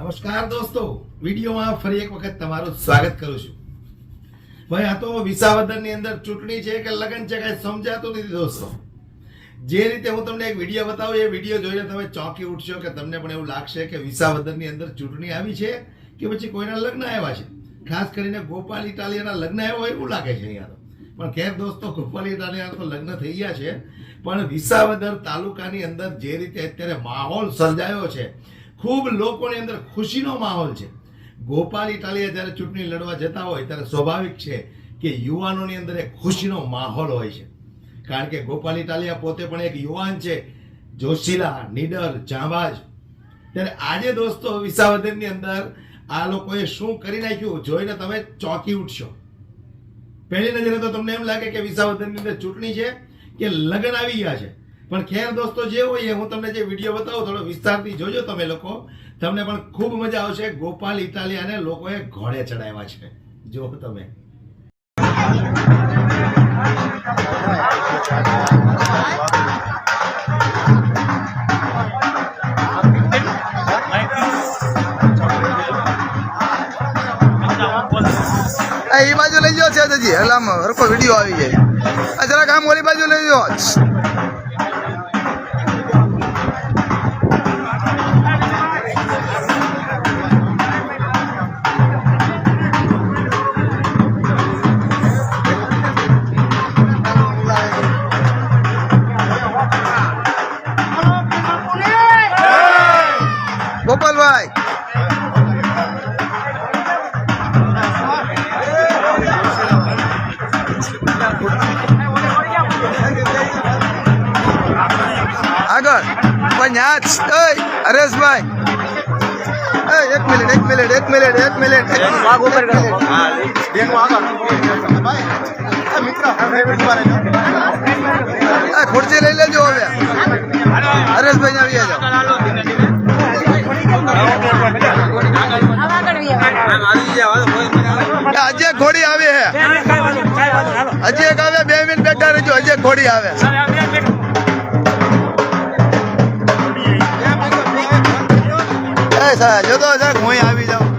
નમસ્કાર દોસ્તો. વિડીયોમાં ફરી એક વખત તમારું સ્વાગત કરું છું. ભાઈ, આ તો વિસાવદરની અંદર ચૂંટણી છે કે લગ્ન છે કઈ સમજાતું નથી દોસ્તો. જે રીતે હું તમને એક વીડિયો બતાવું, એ વીડિયો જોઈને તમે ચોંકી ઉઠશો કે તમને પણ એવું લાગશે કે વિસાવદરની અંદર ચૂંટણી આવી છે કે પછી કોઈના લગ્ન આવ્યા છે. ખાસ કરીને ગોપાલ ઇટાલિયાના લગ્ન આવ્યા હોય એવું લાગે છે અહીંયા તો. પણ ખેર દોસ્તો, ગોપાલ ઇટાલિયા તો લગ્ન થઈ ગયા છે. પણ વિસાવદર તાલુકાની અંદર જે રીતે અત્યારે માહોલ સર્જાયો છે ખૂબ લોકોની અંદર ખુશીનો માહોલ છે. ગોપાલ ઇટાલિયા જ્યારે ચૂંટણી લડવા જતા હોય ત્યારે સ્વાભાવિક છે કે યુવાનોની અંદર એક ખુશીનો માહોલ હોય છે. કારણ કે ગોપાલ ઇટાલિયા પોતે પણ એક યુવાન છે, જોશીલા, નીડર, જાંબાજ. ત્યારે આજે દોસ્તો વિસાવદનની અંદર આ લોકોએ શું કરી નાખ્યું? જોઈને તમે ચોંકી ઉઠશો. પહેલી નજરે તો તમને એમ લાગે કે વિસાવદનની અંદર ચૂંટણી છે કે લગ્ન આવી ગયા છે. પણ ખેર દોસ્તો જે હોય એ હું તમને જે વીડિયો બતાવું, થોડો વિસ્તારથી જોજો તમે લોકો. તમને પણ ખૂબ મજા આવશે. ગોપાલ ઇટાલિયાને લોકોએ ઘોડે ચડાવ્યા છે. જો તમે. એ બાજુ લઈ જાઓ છે હજી એટલે આમ હરખો વીડિયો આવી જાય. જરાક આમ ઓલી બાજુ લઈ જાઓ પણ ન્યા જ એય, હરેશભાઈ એક મિનિટ એક મિનિટ એક મિનિટ એક મિનિટ એક મિનિટ. મિત્ર ખુરશી લઈ લેજો હવે એ સાહેબ જો તો સાહેબ હું આવી જાઉં.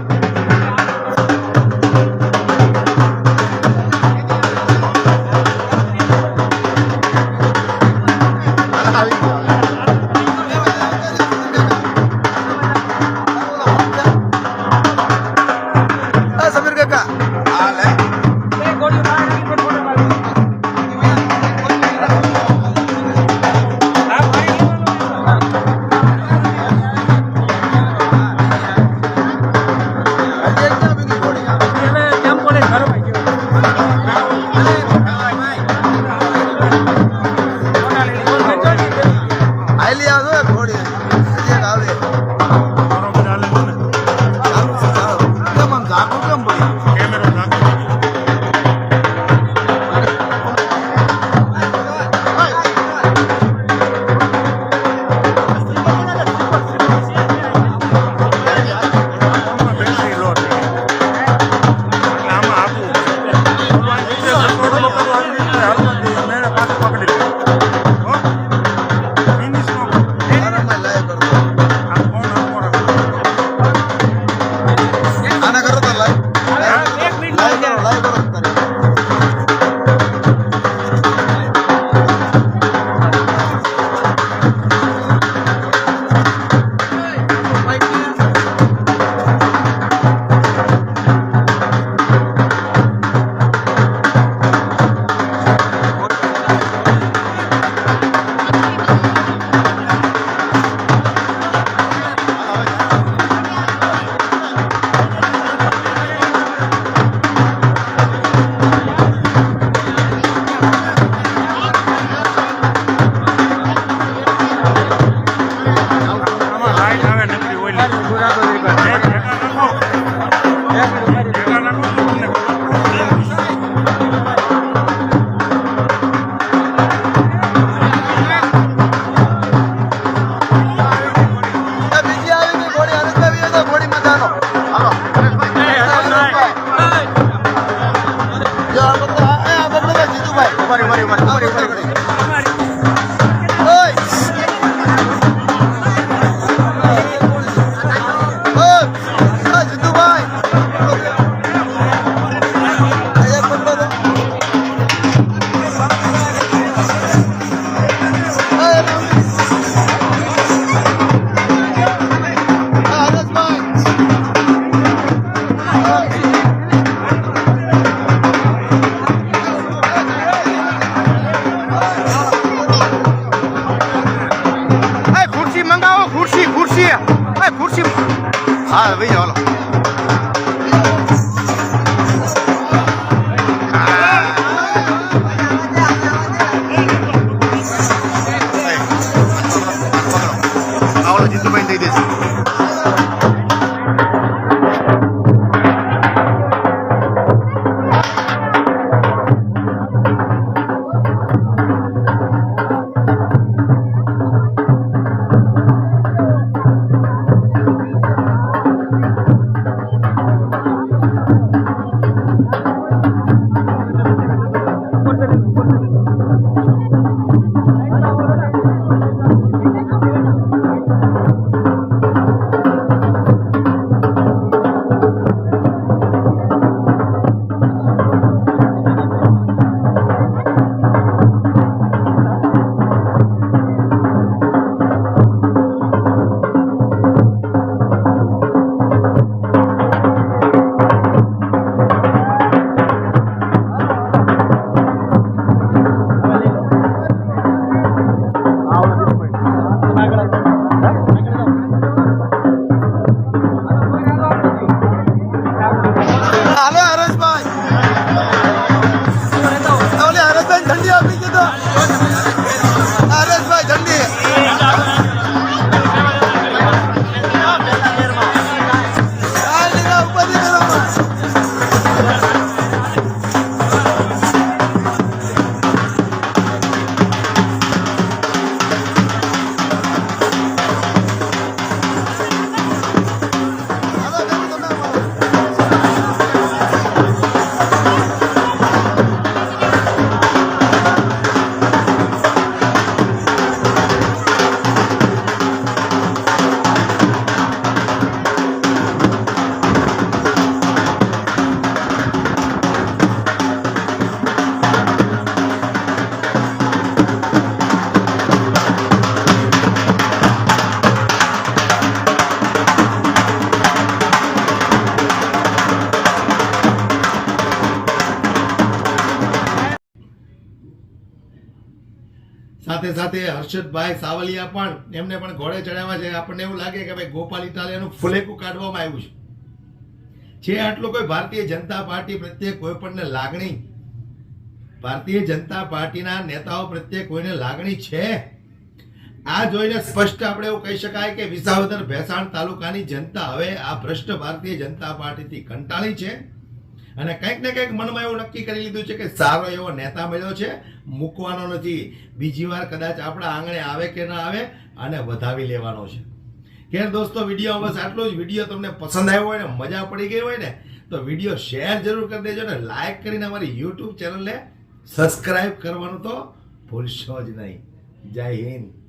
હા ભાઈ હાલો. જીતુભાઈ દઈ દેશે સાથે સાથે હર્ષદભાઈ સાવલિયા પણ એમને પણ ઘોડે ચડાવ્યા છે. આપણને એવું લાગે કે ભાઈ ગોપાલ ઇટાલિયાનું ફુલેકું કાઢવામાં આવ્યું છે. છે આટલું કોઈ ભારતીય જનતા પાર્ટી પ્રત્યે કોઈ પણને લાગણી? ભારતીય જનતા પાર્ટીના નેતાઓ પ્રત્યે કોઈને લાગણી છે? આ જોઈને સ્પષ્ટ આપણે એવું કહી શકાય કે વિસાવદર ભેસાણ તાલુકાની જનતા હવે આ ભ્રષ્ટ ભારતીય જનતા પાર્ટીથી કંટાળી છે. અને કંઈક ને કંઈક મનમાં એવું નક્કી કરી લીધું છે કે સારો એવો નેતા મળ્યો છે, મૂકવાનો નથી. બીજી વાર કદાચ આપણા આંગણે આવે કે ના આવે અને વધાવી લેવાનો છે. ખેર દોસ્તો, વીડિયો બસ આટલું જ. વીડિયો તમને પસંદ આવ્યો હોય ને, મજા પડી ગઈ હોય ને, તો વીડિયો શેર જરૂર કરી દેજો ને, લાઈક કરીને અમારી યુટ્યુબ ચેનલને સબસ્ક્રાઈબ કરવાનું તો ભૂલશો જ નહીં. જય હિન્દ.